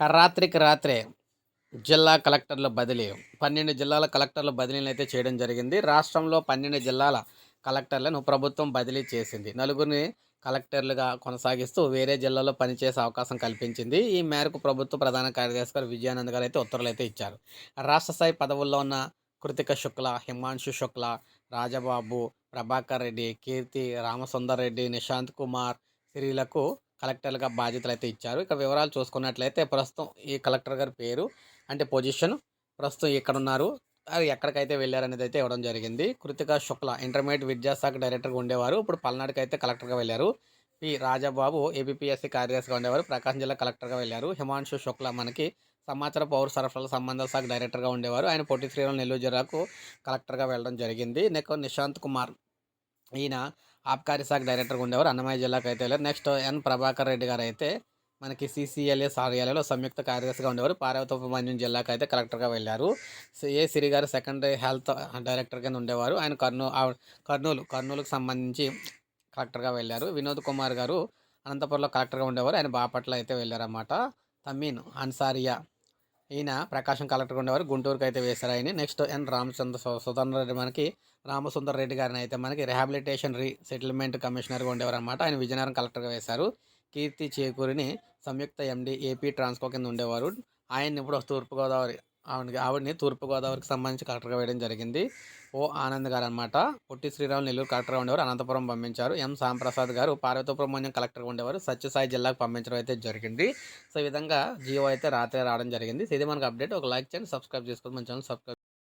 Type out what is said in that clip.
రాత్రికి రాత్రే జిల్లా కలెక్టర్ల బదిలీ. పన్నెండు జిల్లాల కలెక్టర్ల బదిలీలు అయితే చేయడం జరిగింది. రాష్ట్రంలో పన్నెండు జిల్లాల కలెక్టర్లను ప్రభుత్వం బదిలీ చేసింది. నలుగురిని కలెక్టర్లుగా కొనసాగిస్తూ వేరే జిల్లాలో పనిచేసే అవకాశం కల్పించింది. ఈ మేరకు ప్రభుత్వ ప్రధాన కార్యదర్శి గారు విజయానంద్ గారు అయితే ఉత్తర్వులు అయితే ఇచ్చారు. రాష్ట్ర స్థాయి పదవుల్లో ఉన్న కృతిక శుక్ల హిమాంశు శుక్ల రాజబాబు ప్రభాకర్ రెడ్డి కీర్తి రామసుందర్ రెడ్డి నిశాంత్ కుమార్ శ్రీలకు కలెక్టర్గా బాధ్యతలు అయితే ఇచ్చారు. ఇక వివరాలు చూసుకున్నట్లయితే ప్రస్తుతం ఈ కలెక్టర్ గారి పేరు అంటే పొజిషన్ ప్రస్తుతం ఇక్కడ ఉన్నారు అది ఎక్కడికైతే వెళ్ళారనేది అయితే ఇవ్వడం జరిగింది. కృతిక శుక్ల ఇంటర్మీడియట్ విద్యాశాఖ డైరెక్టర్గా ఉండేవారు. ఇప్పుడు పల్నాడుకి అయితే కలెక్టర్గా వెళ్ళారు. పి. రాజాబాబు ఏబిపిఎస్సి కార్యదర్శిగా ఉండేవారు. ప్రకాశం జిల్లా కలెక్టర్గా వెళ్ళారు. హిమాంశు శుక్ల మనకి సమాచార పౌర సరఫరాల సంబంధాల శాఖ డైరెక్టర్గా ఉండేవారు. ఆయన పొట్టి శ్రీరామ్ నెల్లూరు జిల్లాకు కలెక్టర్గా వెళ్ళడం జరిగింది. నెక్స్ట్ నిశాంత్ కుమార్ ఈయన ఆబ్కారీ శాఖ డైరెక్టర్గా ఉండేవారు. అన్నమయ్య జిల్లాకు అయితే వెళ్ళారు. నెక్స్ట్ ఎన్ ప్రభాకర్ రెడ్డి గారు అయితే మనకి సిసిఎల్ఏ కార్యాలయంలో సంయుక్త కార్యదర్శిగా ఉండేవారు. పార్వతోపమంజం జిల్లాకు అయితే కలెక్టర్గా వెళ్ళారు. ఏ సిరి గారు సెకండరీ హెల్త్ డైరెక్టర్ కింద ఉండేవారు. ఆయన కర్నూలు కర్నూలు కర్నూలుకు సంబంధించి కలెక్టర్గా వెళ్ళారు. వినోద్ కుమార్ గారు అనంతపురంలో కలెక్టర్గా ఉండేవారు. ఆయన బాపట్ల అయితే వెళ్ళారన్నమాట. తమీన్ అన్సారియా ఈయన ప్రకాశం కలెక్టర్గా ఉండేవారు. గుంటూరుకి అయితే వేశారు ఆయన నెక్స్ట్ ఎన్ రామచంద్ర సుధన్ రెడ్డి మనకి రామసుందర్ రెడ్డి గారిని అయితే మనకి రిహాబిలిటేషన్ రీ సెటిల్మెంట్ కమిషనర్గా ఉండేవారు అనమాట ఆయన విజయనగరం కలెక్టర్గా వేశారు. కీర్తి చేకూరిని సంయుక్త ఎండి ఏపీ ట్రాన్స్కో కింద ఉండేవారు. ఆయన ఇప్పుడు తూర్పుగోదావరి ఆవిడకి ఆవిడని తూర్పుగోదావరికి సంబంధించి కలెక్టర్గా వేయడం జరిగింది. ఓ ఆనంద్ గారు అనమాట పొట్టి శ్రీరాములు నెల్లూరు కలెక్టర్గా ఉండేవారు. అనంతపురం పంపించారు. ఎం సాంప్రసాద్ గారు పార్వతీపురం కలెక్టర్గా ఉండేవారు. సత్యసాయి జిల్లాకు పంపించడం అయితే జరిగింది. సో ఈ విధంగా జియో అయితే రాత్రి రావడం జరిగింది. ఇది మనకు అప్డేట్. ఒక లైక్ చేయండి సబ్స్క్రైబ్ చేసుకోండి. మన ఛానల్ సబ్స్క్రైబ్